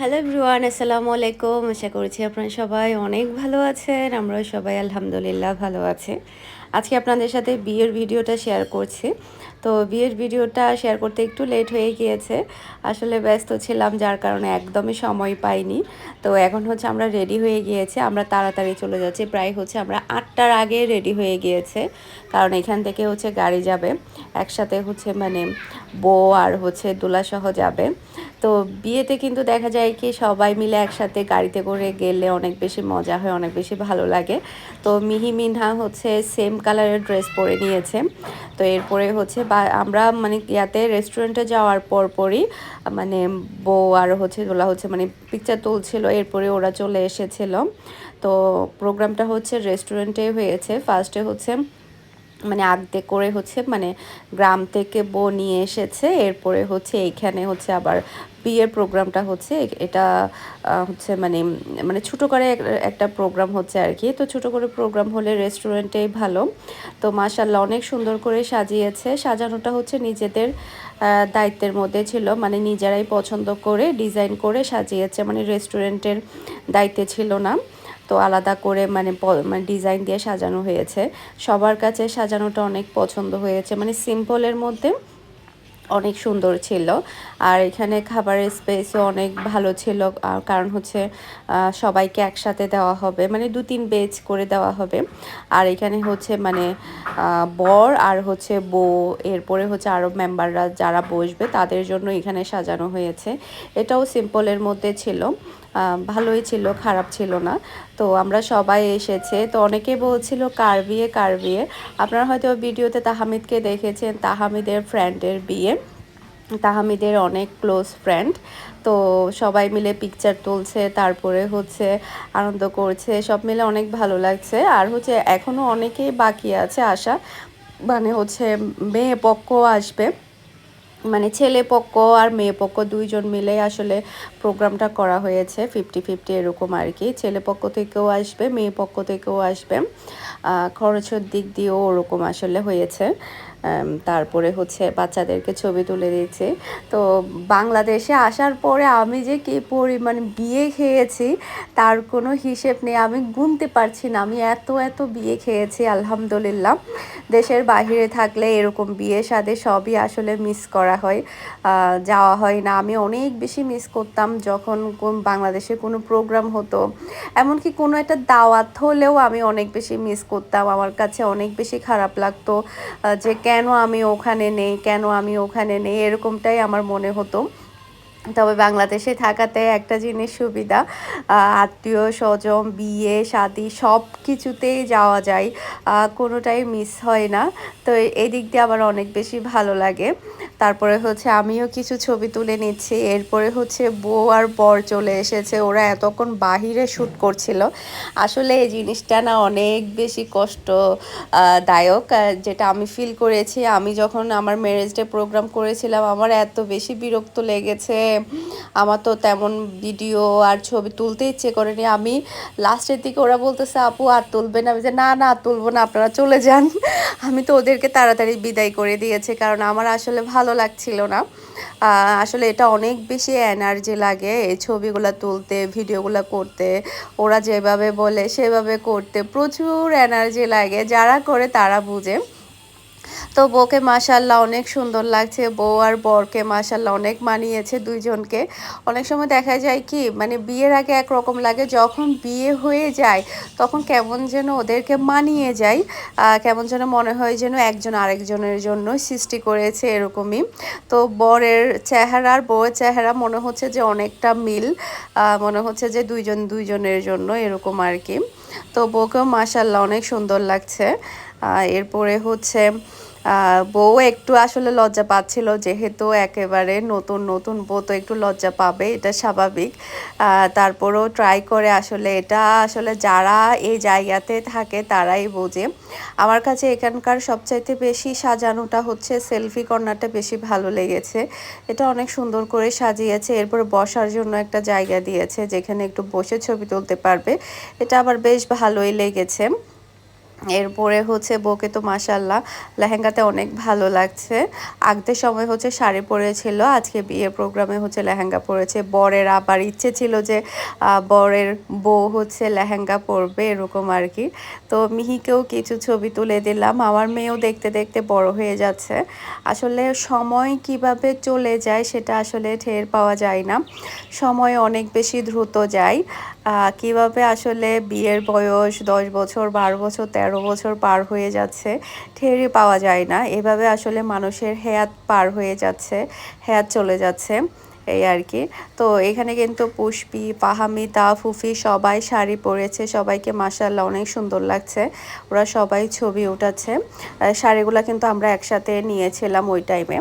Hello ব্রুয়ান আসসালামু আলাইকুম আশা করছি আপনারা সবাই অনেক ভালো আছেন আমরা সবাই আলহামদুলিল্লাহ ভালো আছে। আজকে আপনাদের সাথে বিয়ের ভিডিওটা শেয়ার করছি। তো বিয়ের ভিডিওটা শেয়ার করতে একটু লেট হয়ে গিয়েছে। আসলে ব্যস্ত ছিলাম, যার কারণে একদমই সময় পাইনি। তো এখন হচ্ছে আমরা রেডি হয়ে গিয়েছে, আমরা তাড়াতাড়ি চলে যাচ্ছি। প্রায় হচ্ছে আমরা আটটার আগে রেডি হয়ে গিয়েছে, কারণ এখান থেকে হচ্ছে গাড়ি যাবে। একসাথে হচ্ছে মানে বউ আর হচ্ছে দোলাসহ যাবে। তো বিয়েতে কিন্তু দেখা যায় কি সবাই মিলে একসাথে গাড়িতে করে গেলে অনেক বেশি মজা হয়, অনেক বেশি ভালো লাগে। তো মিহি মিনহা হচ্ছে সেম কালারের ড্রেস পরে নিয়েছে। তো এরপরে হচ্ছে বা, আমরা মানে ইয়াতে রেস্টুরেন্টে যাওয়ার পর পরই মানে বউ আর হচ্ছে ওলা হচ্ছে মানে পিকচার তুলছিল, এরপরে ওরা চলে এসেছিল। তো প্রোগ্রামটা হচ্ছে রেস্টুরেন্টে হয়েছে। ফার্স্টে হচ্ছে মানে আগদে করে হচ্ছে মানে গ্রাম থেকে বউ নিয়ে এসেছে, এরপরে হচ্ছে এইখানে হচ্ছে আবার বিয়ের প্রোগ্রামটা হচ্ছে, এটা হচ্ছে মানে মানে ছোটো করে একটা প্রোগ্রাম হচ্ছে আর কি। তো ছোটো করে প্রোগ্রাম হলে রেস্টুরেন্টেই ভালো। তো মাসাল্লাহ অনেক সুন্দর করে সাজিয়েছে। সাজানোটা হচ্ছে নিজেদের দায়িত্বের মধ্যে ছিল। মানে নিজেরাই পছন্দ করে, ডিজাইন করে সাজিয়েছে। মানে রেস্টুরেন্টের দায়িত্বে ছিল না। তো আলাদা করে মানে মানে ডিজাইন দিয়ে সাজানো হয়েছে। সবার কাছে সাজানোটা অনেক পছন্দ হয়েছে। মানে সিম্পলের মধ্যে অনেক সুন্দর ছিল। আর এখানে খাবারের স্পেসও অনেক ভালো ছিল। কারণ হচ্ছে সবাইকে একসাথে দেওয়া হবে। মানে দু তিন বেজ করে দেওয়া হবে। আর এখানে হচ্ছে মানে বর আর হচ্ছে বউ। এরপরে হচ্ছে আরও মেম্বাররা যারা বসবে, তাদের জন্য এখানে সাজানো হয়েছে। এটাও সিম্পলের মধ্যে ছিল। ভালোই ছিল, খারাপ ছিল না। তো আমরা সবাই এসেছে। তো অনেকে বলছিল, কার বিয়ে কার বিয়ে? আপনারা হয়তো ভিডিওতে তাহামিদকে দেখেছেন, তাহামিদের ফ্রেন্ডের বিয়ে। তাহামিদের অনেক ক্লোজ ফ্রেন্ড তো সবাই মিলে পিকচার তুলছে, তারপরে হচ্ছে আনন্দ করছে, সব মিলে অনেক ভালো লাগছে। আর হচ্ছে এখনও অনেকেই বাকি আছে আসা মানে হচ্ছে মেয়ে পক্ষ আসবে। মানে ছেলে পক্ষ আর মেয়ে পক্ষ দুইজন মিলে আসলে প্রোগ্রামটা করা হয়েছে ফিফটি ফিফটি এরকম আর কি। ছেলে পক্ষ থেকেও আসবে, মেয়ে পক্ষ থেকেও আসবে। খরচের দিক দিয়েও ওরকম আসলে হয়েছে। তারপরে হচ্ছে বাচ্চাদেরকে ছবি তুলে দিচ্ছি তো বাংলাদেশে আসার পরে আমি যে কি পরিমাণ বিয়ে খেয়েছি তার কোনো হিসেব নেই, আমি গুনতে পারছি না। আমি এত এত বিয়ে খেয়েছি, আলহামদুলিল্লাহ। দেশের বাহিরে থাকলে এরকম বিয়ে সাদে সবই আসলে মিস করা হয় যাওয়া হয় না। আমি অনেক বেশি মিস করতাম যখন বাংলাদেশে কোনো প্রোগ্রাম হতো। এমনকি কোনো একটা দাওয়াত হলেও আমি অনেক বেশি মিস করতাম। আমার কাছে অনেক বেশি খারাপ লাগতো যে কেন আমি ওখানে নেই কেন আমি ওখানে নেই এরকমটাই আমার মনে হতো। তবে বাংলাদেশে থাকাতে একটা জিনিস সুবিধা আত্মীয় স্বজন, বিয়ে, শাদি সব কিছুতেই যাওয়া যায় কোনোটাই মিস হয় না। তো এদিক দিয়ে আমার অনেক বেশি ভালো লাগে। তারপরে হচ্ছে আমিও কিছু ছবি তুলে নিচ্ছি। এরপরে হচ্ছে বউ আর বর চলে এসেছে। ওরা এতক্ষণ বাহিরে শ্যুট করছিল। আসলে এই জিনিসটা না অনেক বেশি কষ্টদায়ক যেটা আমি ফিল করেছি। আমি যখন আমার ম্যারেজ ডে প্রোগ্রাম করেছিলাম, আমার এত বেশি বিরক্ত লেগেছে। আমার তো তেমন ভিডিও আর ছবি তুলতে ইচ্ছে করেনি। আমি লাস্টের দিকে ওরা বলতেছে, আপু, আর তুলবেন আমি যে না না, তুলবো না, আপনারা চলে যান। আমি তো ওদেরকে তাড়াতাড়ি বিদায় করে দিয়েছি, কারণ আমার আসলে ভালো লাগছিল না। আসলে এটা অনেক বেশি এনার্জি লাগে এই ছবিগুলো তুলতে ভিডিওগুলো করতে। ওরা যেভাবে বলে, সেভাবে করতে প্রচুর এনার্জি লাগে। যারা করে তারা বুঝে। তো বউকে মাসাল্লাহ অনেক সুন্দর লাগছে। বউ আর বরকে মাসাল্লাহ অনেক মানিয়েছে দুইজনকে। অনেক সময় দেখা যায় কি মানে বিয়ের আগে একরকম লাগে, যখন বিয়ে হয়ে যায়, তখন কেমন যেন ওদেরকে মানিয়ে যায় কেমন যেন মনে হয় যেন একজন আরেকজনের জন্য সৃষ্টি করেছে এরকমই। তো বরের চেহারা আর বউয়ের চেহারা মনে হচ্ছে যে অনেকটা মিল মনে হচ্ছে যে দুইজন দুইজনের জন্য এরকম আর কি। তো বউকেও মাসাল্লাহ অনেক সুন্দর লাগছে। এরপরে হচ্ছে বউ একটু আসলে লজ্জা পাচ্ছিল, যেহেতু একেবারে নতুন নতুন বউ তো একটু লজ্জা পাবে, এটা স্বাভাবিক। তারপরেও ট্রাই করে আসলে এটা আসলে যারা এই জায়গাতে থাকে তারাই বোঝে। আমার কাছে এখানকার সবচাইতে বেশি সাজানোটা হচ্ছে সেলফি কর্নারটা বেশি ভালো লেগেছে। এটা অনেক সুন্দর করে সাজিয়েছে, এরপর বসার জন্য একটা জায়গা দিয়েছে, যেখানে একটু বসে ছবি তুলতে পারবে। এটা আবার বেশ ভালোই লেগেছে। এরপরে হচ্ছে বউকে তো মাসাল্লাহ লেহেঙ্গাতে অনেক ভালো লাগছে। আগদের সময় হচ্ছে শাড়ি পরেছিল, আজকে বিয়ের প্রোগ্রামে হচ্ছে লেহেঙ্গা পরেছে। বরের আবার ইচ্ছে ছিল যে বরের বউ হচ্ছে লেহেঙ্গা পরবে, এরকম আর কি। তো মিহিকেও কিছু ছবি তুলে দিলাম। আমার মেয়েও দেখতে দেখতে বড় হয়ে যাচ্ছে। আসলে সময় কীভাবে চলে যায় সেটা আসলে ঠের পাওয়া যায় না। সময় অনেক বেশি দ্রুত যায়। কীভাবে আসলে বিয়ের বয়স দশ বছর, বারো বছর, তেরো বছর পার হয়ে যাচ্ছে ঠেরি পাওয়া যায় না। এভাবে আসলে মানুষের হেয়াত পার হয়ে যাচ্ছে, হেয়াত চলে যাচ্ছে, এই আর কি। তো এখানে কিন্তু পুষ্পি পাহামিতা ফুফি সবাই শাড়ি পরেছে, সবাইকে মাসাল্লাহ অনেক সুন্দর লাগছে। ওরা সবাই ছবি উঠাচ্ছে। শাড়িগুলো কিন্তু আমরা একসাথে নিয়েছিলাম ওই টাইমে।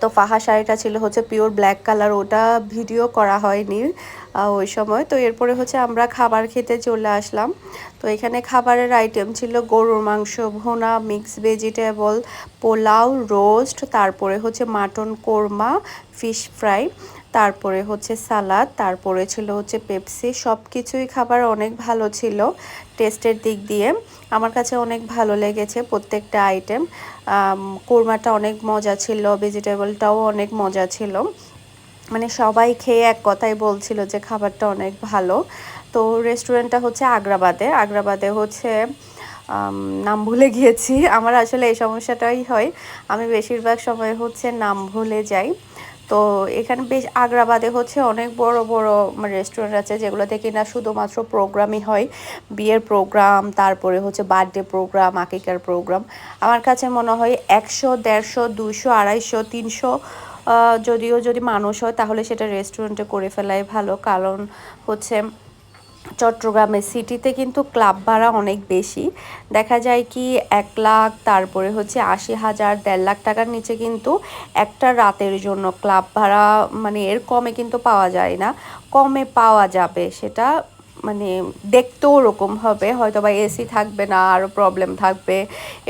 তো ফাহা শাড়িটা ছিল হচ্ছে পিওর ব্ল্যাক কালার, ওটা ভিডিও করা হয়নি। ওই সময়। তো এরপরে হচ্ছে আমরা খাবার খেতে চলে আসলাম। তো এখানে খাবারের আইটেম ছিল গরুর মাংস, ভোনা মিক্স ভেজিটেবল পোলাও রোস্ট তারপরে হচ্ছে মাটন কোরমা ফিশ ফ্রাই তারপরে হচ্ছে সালাদ তারপরে ছিল হচ্ছে পেপসি সব কিছুই খাবার অনেক ভালো ছিল টেস্টের দিক দিয়ে। আমার কাছে অনেক ভালো লেগেছে প্রত্যেকটা আইটেম কোরমাটা অনেক মজা ছিল ভেজিটেবলটাও অনেক মজা ছিল। মানে সবাই খেয়ে এক কথাই বলছিল যে খাবারটা অনেক ভালো। তো রেস্টুরেন্টটা হচ্ছে আগ্রাবাদে। আগ্রাবাদে হচ্ছে নাম ভুলে গিয়েছি। আমার আসলে এই সমস্যাটাই হয়। আমি বেশিরভাগ সময় হচ্ছে নাম ভুলে যাই। তো এখানে বেশ আগ্রাবাদে হচ্ছে অনেক বড় বড় রেস্টুরেন্ট আছে যেগুলোতে কিনা শুধুমাত্র প্রোগ্রামই হয়। বিয়ের প্রোগ্রাম তারপরে হচ্ছে বার্থডে প্রোগ্রাম আকিকার প্রোগ্রাম আমার কাছে মনে হয় একশো, দেড়শো দুশো আড়াইশো, তিনশো যদিও যদি মানুষ হয়, তাহলে সেটা রেস্টুরেন্টে করে ফেলাই ভালো। কারণ হচ্ছে চট্টগ্রামের সিটিতে কিন্তু ক্লাব ভাড়া অনেক বেশি। দেখা যায় কি, এক লাখ, তারপরে হচ্ছে আশি হাজার, দেড় লাখ টাকার নিচে কিন্তু একটা রাতের জন্য ক্লাব ভাড়া মানে এর কমে কিন্তু পাওয়া যায় না। কমে পাওয়া যাবে, সেটা মানে দেখতেও ওরকম হবে। হয়তো বা এসি থাকবে না আরও প্রবলেম থাকবে,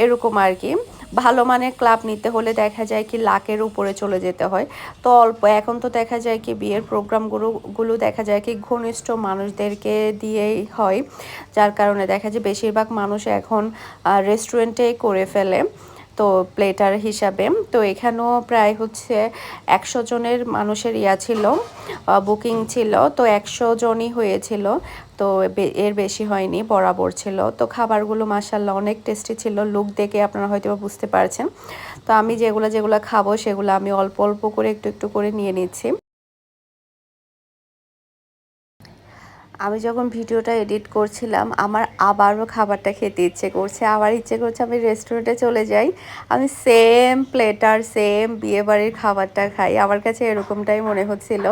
এরকম আর কি। ভালো মানের ক্লাব নিতে হলে দেখা যায় কি লাখের উপরে চলে যেতে হয়। তো অল্প, এখন তো দেখা যায় কি বিয়ের প্রোগ্রামগুলো গুলো দেখা যায় কি ঘনিষ্ঠ মানুষদেরকে দিয়েই হয়। যার কারণে দেখা যায় বেশিরভাগ মানুষ এখন রেস্টুরেন্টেই করে ফেলে। তো প্লেটার হিসাবে। তো এখানেও প্রায় হচ্ছে একশো জনের মানুষের ইয়া ছিল বুকিং ছিল। তো একশো জনই হয়েছিল, তো এর বেশি হয়নি, বরাবর ছিল। তো খাবারগুলো মাসাল্লাহ অনেক টেস্টি ছিল, লুক দেখে আপনারা হয়তো বুঝতে পারছেন। তো আমি যেগুলো যেগুলো খাব সেগুলো আমি অল্প অল্প করে একটু একটু করে নিয়ে নিচ্ছি। আমি যখন ভিডিওটা এডিট করছিলাম, আমার আবারও খাবারটা খেতে ইচ্ছে করছে। আবার ইচ্ছে করছে আমি রেস্টুরেন্টে চলে যাই। আমি সেম প্লেটার সেম বিয়েবাড়ির খাবারটা খাই। আমার কাছে এরকমটাই মনে হচ্ছিল।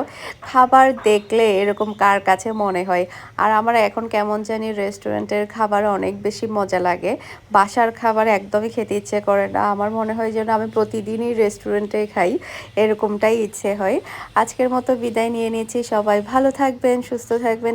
খাবার দেখলে এরকম কার কাছে মনে হয়? আর আমার এখন কেমন জানি রেস্টুরেন্টের খাবার অনেক বেশি মজা লাগে। বাসার খাবার একদমই খেতে ইচ্ছে করে না। আমার মনে হয় যেন আমি প্রতিদিনই রেস্টুরেন্টে খাই। এরকমটাই ইচ্ছে হয়। আজকের মতো বিদায় নিয়ে নিয়েছি সবাই। ভালো থাকবেন, সুস্থ থাকবেন।